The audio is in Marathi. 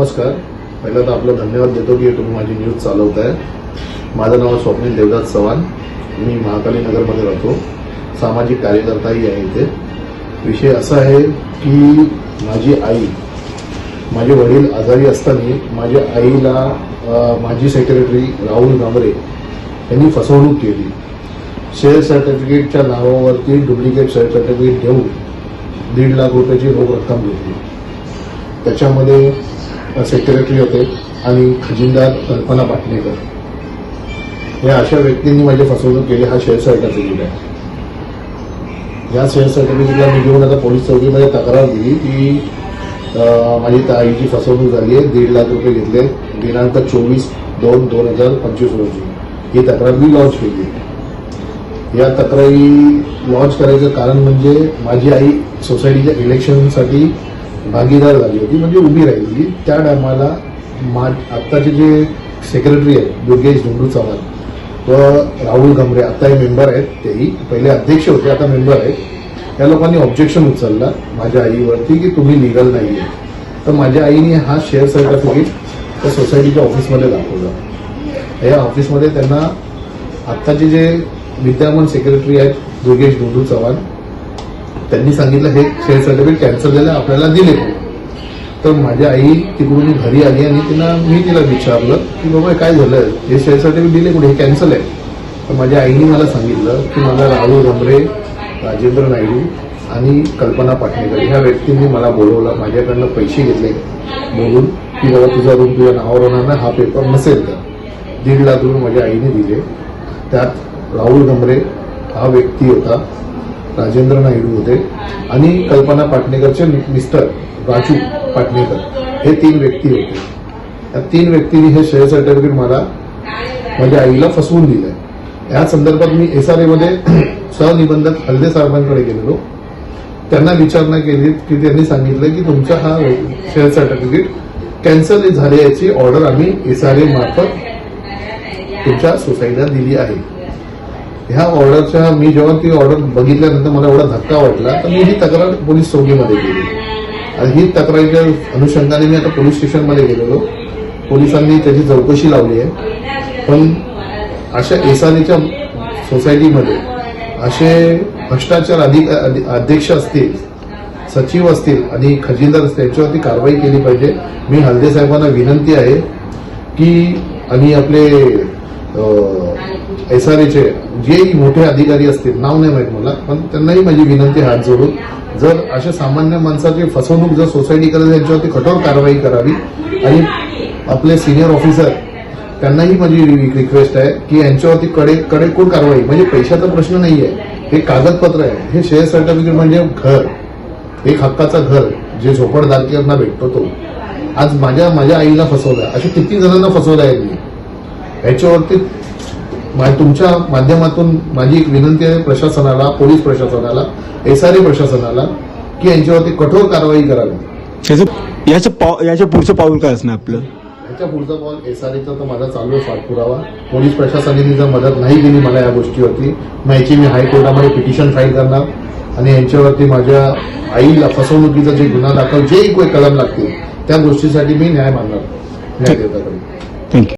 नमस्कार. पहिला तर आपलं धन्यवाद देतो की तुम्ही माझी न्यूज चालवत आहे माझं नाव स्वप्नील देवदास चव्हाण. मी महाकाली नगरमध्ये राहतो. सामाजिक कार्यकर्ताही आहे इथे. विषय असा आहे की माझी आई माझे वडील आजारी असताना माझ्या आईला माझी माजी सेक्रेटरी राहुल गांबरे यांनी फसवणूक केली. शेअर सर्टिफिकेटच्या नावावरती डुप्लिकेट शेअर सर्टिफिकेट देऊन दीड लाख रुपयाची रोख रक्कम घेतली. त्याच्यामध्ये सेक्रेटरी होते आणि खजिनदार कल्पना पाटणेकर. या अशा व्यक्तींनी माझी फसवणूक केली हा शेअर सर्टिफिकेट आहे. या शेअर सर्टिफिकेटला मी घेऊन आता पोलीस चौकीमध्ये तक्रार दिली की माझी ताईची फसवणूक झाली आहे दीड लाख रुपये घेतले दिनांक चोवीस दोन दोन हजार पंचवीस रोजी ही तक्रार मी लॉन्च केली या तक्रारी लॉन्च करायचं कारण म्हणजे माझी आई सोसायटीच्या इलेक्शनसाठी भागीदार झाली होती म्हणजे उभी राहिली त्या टायमाला मा आत्ताचे जे सेक्रेटरी आहेत दुर्गेश धुंडू चव्हाण व राहुल घमरे आता हे मेंबर आहेत तेही पहिले अध्यक्ष होते आता मेंबर आहेत. या लोकांनी ऑब्जेक्शन उचलला माझ्या आईवरती की तुम्ही लिगल नाही आहे तर माझ्या आईने हा शेअर सर्टिफिकेट त्या सोसायटीच्या ऑफिसमध्ये दाखवला. या ऑफिसमध्ये त्यांना आत्ताचे जे विद्यमान सेक्रेटरी आहेत दुर्गेश धुंडू चव्हाण त्यांनी सांगितलं हे शेअर सर्टिफिकेट कॅन्सल झालं आपल्याला दिले. नाही. तर माझी आई तिकडून घरी आली आणि तिला मी तिला विचारलं की बाबा काय झालं? हे शेअर सर्टिफिकेट दिले कुठे? हे कॅन्सल आहे. तर माझ्या आईने मला सांगितलं की मला राहुल गमरे राजेंद्र नायडू आणि कल्पना पाटणेकर ह्या व्यक्तींनी मला बोलवलं माझ्याकडनं पैसे घेतले बोलून की बाबा तुझा रूम तुझ्या नावावर होणार ना हा पेपर नसेल तर. दीड लाख रुपये माझ्या आईने दिले. त्यात राहुल गमरे हा व्यक्ती होता राजेंद्र नायडू होते आणि कल्पना पाटणेकरचे मिस्टर राजू पाटणेकर. हे तीन व्यक्ती होते. या तीन व्यक्तींनी हे शेअर सर्टिफिकेट मला माझ्या आईला फसवून दिलंय. या संदर्भात मी एस आर एमध्ये सहनिबंधक हल्दे साहेबांकडे गेलेलो. त्यांना विचारणा केली की त्यांनी सांगितलं की तुमचा हा शेअर सर्टिफिकेट कॅन्सल झाले याची ऑर्डर आम्ही एस आर ए मार्फत तुमच्या सोसायटीला दिली आहे. ह्या ऑर्डरच्या मी जेव्हा ती ऑर्डर बघितल्यानंतर मला एवढा धक्का वाटला तर मी ही तक्रार पोलीस चौकीमध्ये केली. आणि ही तक्रारीच्या अनुषंगाने मी आता पोलीस स्टेशनमध्ये गेलेलो. पोलिसांनी त्याची चौकशी लावली आहे. पण अशा एसानीच्या सोसायटीमध्ये असे भ्रष्टाचार अधिक अध्यक्ष असतील सचिव असतील आणि खजिनदार असतील यांच्यावरती कारवाई केली पाहिजे. मी हल्दे साहेबांना विनंती आहे की आणि आपले एस आर एचे जेही मोठे अधिकारी असतील नाव नाही माहीत मला पण त्यांनाही माझी विनंती हात जोडून जर अशा सामान्य माणसाची फसवणूक जर सोसायटी करत यांच्यावरती कठोर कारवाई करावी आणि आपले सिनियर ऑफिसर त्यांनाही माझी रिक्वेस्ट आहे की यांच्यावरती कडे कडेकोड कारवाई म्हणजे पैशाचा प्रश्न नाही आहे हे कागदपत्र आहे हे शेअर सर्टिफिकेट म्हणजे घर एक हक्काचं घर जे झोपडदारकीयांना भेटतो तो. आज माझ्या माझ्या आईला फसवलं असे किती जणांना फसवलं आहे मी. याच्यावरती तुमच्या माध्यमातून माझी एक विनंती आहे प्रशासनाला पोलीस प्रशासनाला एस आर ए प्रशासनाला की यांच्यावरती कठोर कारवाई करावी. याचं पाव याच्या पुढचं पाऊल काय असणार आपलं? ह्याच्या पुढचा बॉल एस आर एचा तर माझा चालू पाठपुरावा पोलीस प्रशासनाने जर मदत नाही केली मला या गोष्टीवरती मग याची मी हायकोर्टामध्ये पिटिशन फाईल करणार आणि यांच्यावरती माझ्या आईला फसवणुकीचा जे गुन्हा दाखल जे काही कलम लागतील त्या गोष्टीसाठी मी न्याय मागणार न्यायदेवताकडे